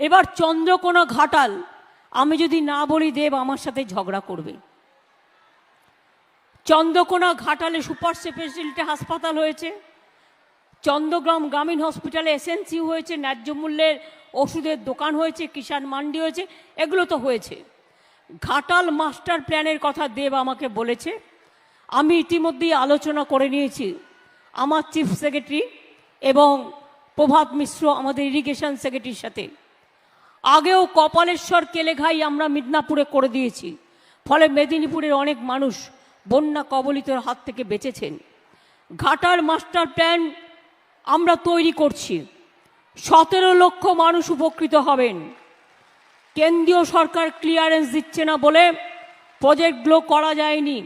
এবার চন্দ্রকোনা ঘাটাল। আমি যদি না বলি দেব আমার সাথে ঝগড়া করবে। চন্দ্রকোনা ঘাটালে সুপার স্পেশালিটি হাসপাতাল হয়েছে। চন্দ্রগ্রাম গ্রামীণ হসপিটালে এসএনসি হয়েছে, ন্যায্য মূল্যের ওষুধের দোকান হয়েছে, কিষাণ মান্ডি হয়েছে, এগুলো তো হয়েছে। ঘাটাল মাস্টার প্ল্যানের কথা দেব আমাকে বলেছে। আমি ইতিমধ্যেই আলোচনা করে নিয়েছি। আমার চিফ সেক্রেটারি এবং প্রভাত মিশ্র আমাদের ইরিগেশন সেক্রেটারির সাথে। আগেও কপালেশ্বর কেলেঘাই আমরা মিদনাপুরে করে দিয়েছি। ফলে মেদিনীপুরের অনেক মানুষ বন্যা কবলিতর হাত থেকে বেঁচেছেন। ঘাটার মাস্টার প্ল্যান আমরা তৈরি করছি। সতেরো লক্ষ মানুষ উপকৃত হবেন। কেন্দ্রীয় সরকার ক্লিয়ারেন্স দিচ্ছে না বলে প্রজেক্টগুলো করা যায়নি।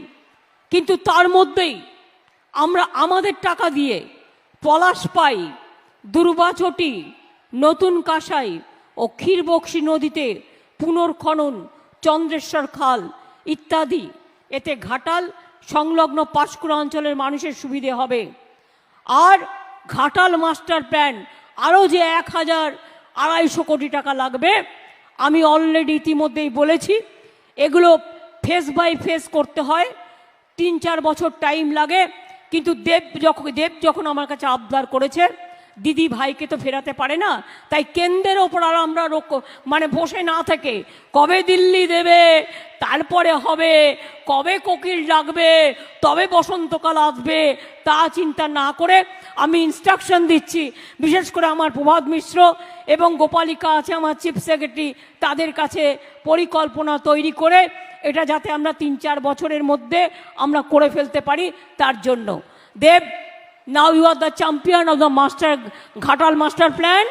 কিন্তু তার মধ্যেই আমরা আমাদের টাকা দিয়ে পলাশ পাই দুর্বাচটি নতুন কাঁসাই ও ক্ষীরবক্সি নদীতে পুনর্খনন, চন্দ্রেশ্বর খাল ইত্যাদি। এতে ঘাটাল সংলগ্ন পাঁশকুড়া অঞ্চলের মানুষের সুবিধে হবে। আর ঘাটাল মাস্টার প্ল্যান আরও যে এক হাজার আড়াইশো কোটি টাকা লাগবে, আমি অলরেডি ইতিমধ্যেই বলেছি, এগুলো ফেস বাই ফেস করতে হয়। তিন চার বছর টাইম লাগে, কিন্তু দেব যখন দেব যখন আমার কাছে আবদার করেছে দিদি ভাইকে তো ফেরাতে পারে না। তাই কেন্দ্রের ওপর আর আমরা মানে বসে না থেকে, কবে দিল্লি দেবে, তারপরে হবে, কবে কোকিল ডাকবে, তবে বসন্তকাল আসবে, তা চিন্তা না করে আমি ইনস্ট্রাকশন দিচ্ছি। বিশেষ করে আমার প্রভাত মিশ্র এবং গোপালিকা আছে, আমার চিফ সেক্রেটারি তাদের কাছে পরিকল্পনা তৈরি করে এটা যাতে আমরা তিন চার বছরের মধ্যে আমরা করে ফেলতে পারি তার জন্য। Dev now you are the champion of the master Ghatal master plan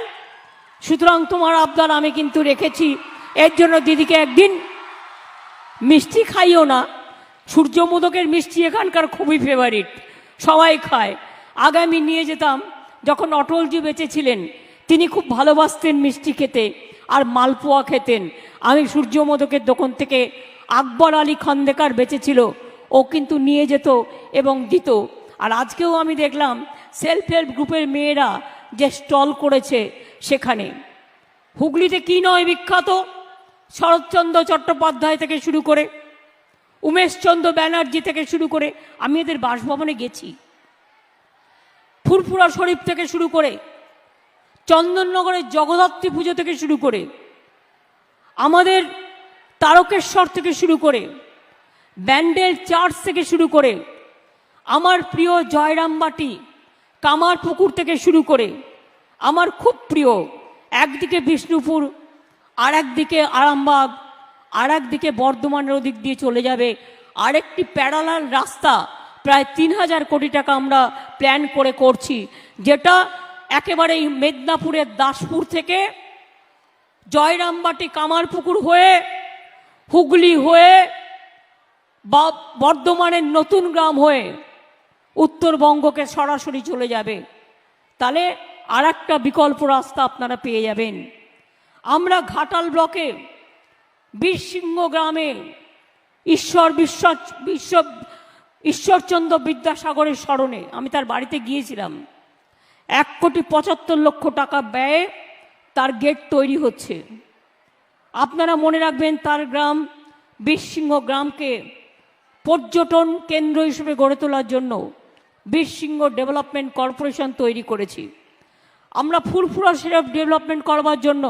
সুতরাং তোমার আবদার আমি কিন্তু রেখেছি। এর জন্য দিদিকে একদিন মিষ্টি খাইও না। সূর্যমোদকের মিষ্টি এখানকার খুবই ফেভারিট সবাই খায়। আগে আমি নিয়ে যেতাম। যখন অটলজি বেঁচে ছিলেন তিনি খুব ভালোবাসতেন মিষ্টি খেতে আর মালপোয়া খেতেন। আমি সূর্যমোদকের দোকান থেকে আকবর আলী খন্দেকার বেঁচেছিল। ও কিন্তু নিয়ে যেত এবং দিত। আর আজকেও আমি দেখলাম সেলফ হেল্প গ্রুপের মেয়েরা যে স্টল করেছে সেখানে। হুগলিতে কি নয় বিখ্যাত? শরৎচন্দ্র চট্টোপাধ্যায় থেকে শুরু করে, উমেশচন্দ্র ব্যানার্জি থেকে শুরু করে, আমি এদের বাসভবনে গেছি। ফুরফুরা শরীফ থেকে শুরু করে, চন্দননগরের জগদ্ধাত্রী পুজো থেকে শুরু করে, আমাদের তারকেশ্বর থেকে শুরু করে, ব্যান্ডেল চার্চ থেকে শুরু করে আমার প্রিয় জয়রামবাটি কামার পুকুর থেকে শুরু করে আমার খুব প্রিয়, একদিকে বিষ্ণুপুর আর একদিকে আরামবাগ আর একদিকে বর্ধমানের ওদিক দিয়ে চলে যাবে। আরেকটি প্যারালাল রাস্তা, প্রায় তিন হাজার কোটি টাকা আমরা প্ল্যান করে করছি, যেটা একেবারে এই মেদিনীপুরের দাসপুর থেকে জয়রামবাটি কামারপুকুর হয়ে, হুগলি হয়ে, বা বর্ধমানের নতুন গ্রাম হয়ে উত্তরবঙ্গকে সরাসরি চলে যাবে। তাহলে আর একটা বিকল্প রাস্তা আপনারা পেয়ে যাবেন। আমরা ঘাটাল ব্লকে বীরসিংহ গ্রামে ঈশ্বর বিশ্ব বিশ্ব ঈশ্বরচন্দ্র বিদ্যাসাগরের স্মরণে, আমি তার বাড়িতে গিয়েছিলাম, এক কোটি পঁচাত্তর লক্ষ টাকা ব্যয়ে তার গেট তৈরি হচ্ছে। আপনারা মনে রাখবেন তার গ্রাম বীরসিংহ গ্রামকে পর্যটন কেন্দ্র হিসেবে গড়ে তোলার জন্য বীরসিংহ ডেভেলপমেন্ট কর্পোরেশন তৈরি করেছি। আমরা ফুলফুরা সেরফ ডেভেলপমেন্ট করবার জন্য